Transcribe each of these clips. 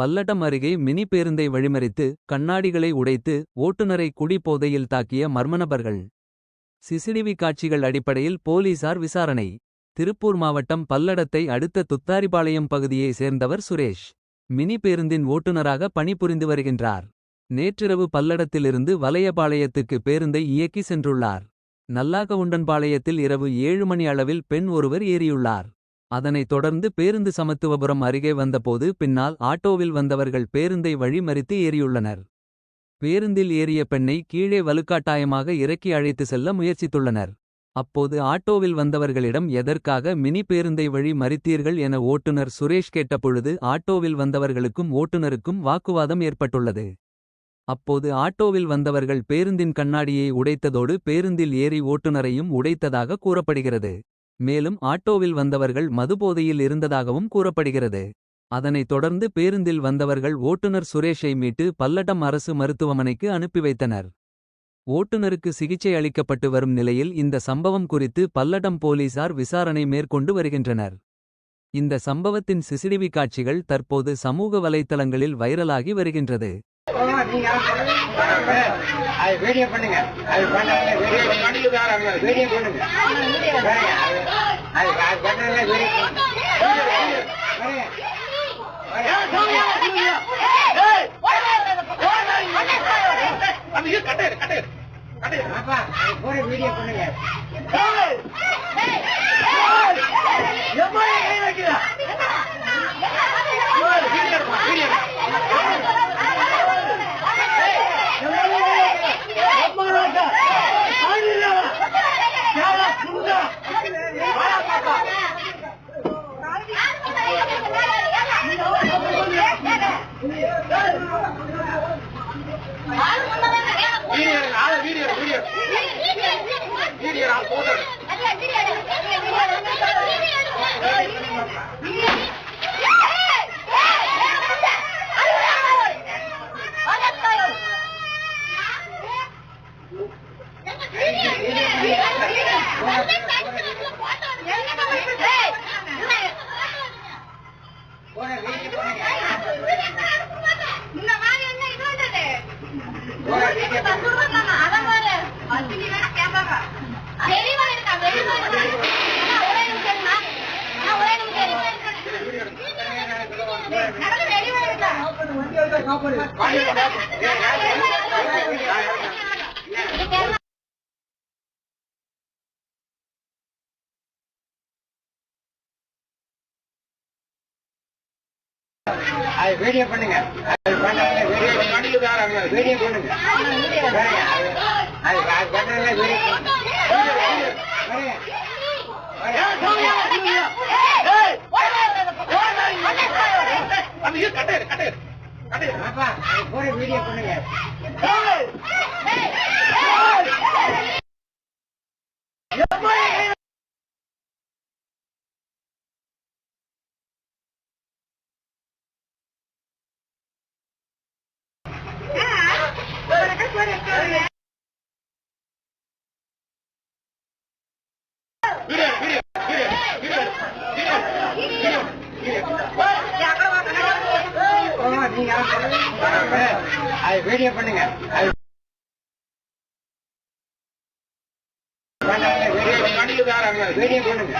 பல்லடம் அருகே மினி பேருந்தை வழிமறித்து கண்ணாடிகளை உடைத்து ஓட்டுநரை குடிபோதையில் தாக்கிய மர்மநபர்கள். சிசிடிவி காட்சிகள் அடிப்படையில் போலீசார் விசாரணை. திருப்பூர் மாவட்டம் பல்லடத்தை அடுத்த துத்தாரிபாளையம் பகுதியை சேர்ந்தவர் சுரேஷ். மினி பேருந்தின் ஓட்டுநராக பணிபுரிந்து வருகின்றார். நேற்றிரவு பல்லடத்திலிருந்து வலையபாளையத்துக்கு பேருந்தை இயக்கி சென்றுள்ளார். நல்லாகவுண்டன்பாளையத்தில் இரவு ஏழு மணி அளவில் பெண் ஒருவர் ஏறியுள்ளார். அதனைத் தொடர்ந்து பேருந்து சமத்துவபுரம் அருகே வந்தபோது பின்னால் ஆட்டோவில் வந்தவர்கள் பேருந்தை வழிமறித்து ஏறியுள்ளனர். பேருந்தில் ஏறிய பெண்ணை கீழே வலுக்காட்டாயமாக இறக்கி அழைத்து செல்ல முயற்சித்துள்ளனர். அப்போது ஆட்டோவில் வந்தவர்களிடம் எதற்காக மினி பேருந்தை வழி மறித்தீர்கள் என ஓட்டுநர் சுரேஷ் கேட்டபொழுது ஆட்டோவில் வந்தவர்களுக்கும் ஓட்டுநருக்கும் வாக்குவாதம் ஏற்பட்டுள்ளது. அப்போது ஆட்டோவில் வந்தவர்கள் பேருந்தின் கண்ணாடியை உடைத்ததோடு பேருந்தில் ஏறி ஓட்டுநரையும் உடைத்ததாக கூறப்படுகிறது. மேலும் ஆட்டோவில் வந்தவர்கள் மதுபோதையில் இருந்ததாகவும் கூறப்படுகிறது. அதனைத் தொடர்ந்து பேருந்தில் வந்தவர்கள் ஓட்டுநர் சுரேஷை மீட்டு பல்லடம் அரசு மருத்துவமனைக்கு அனுப்பி வைத்தனர். ஓட்டுநருக்கு சிகிச்சை அளிக்கப்பட்டு வரும் நிலையில் இந்த சம்பவம் குறித்து பல்லடம் போலீசார் விசாரணை மேற்கொண்டு வருகின்றனர். இந்த சம்பவத்தின் சிசிடிவி காட்சிகள் தற்போது சமூக வலைத்தளங்களில் வைரலாகி வருகின்றது. அது வீடியோ பண்ணுங்க அது பண்ணாங்க வீடியோ வீடியோ பண்ணுங்க அது- அது அது பண்ணாங்க வீடியோ பண்ணுங்க அது பூரா வீடியோ பண்ணுங்க பூரா வீடியோ அது வீடியோ பண்ணுங்க. அது பண்ணாங்க வீடியோ வீடியோ பண்ணுங்க. அது- அது வீடியோ ஒரு வீடியோ பண்ணுங்க நீங்க அது வீடியோ பண்ணுங்க அது வீடியோ பண்ணுங்க அது- வீடியோ பண்ணுங்க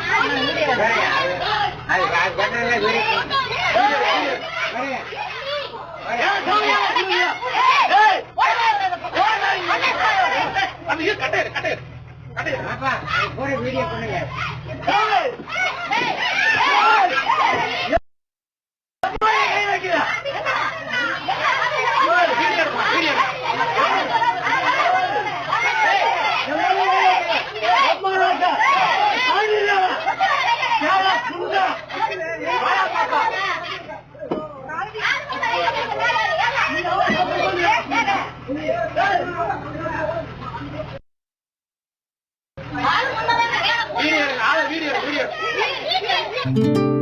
Bye.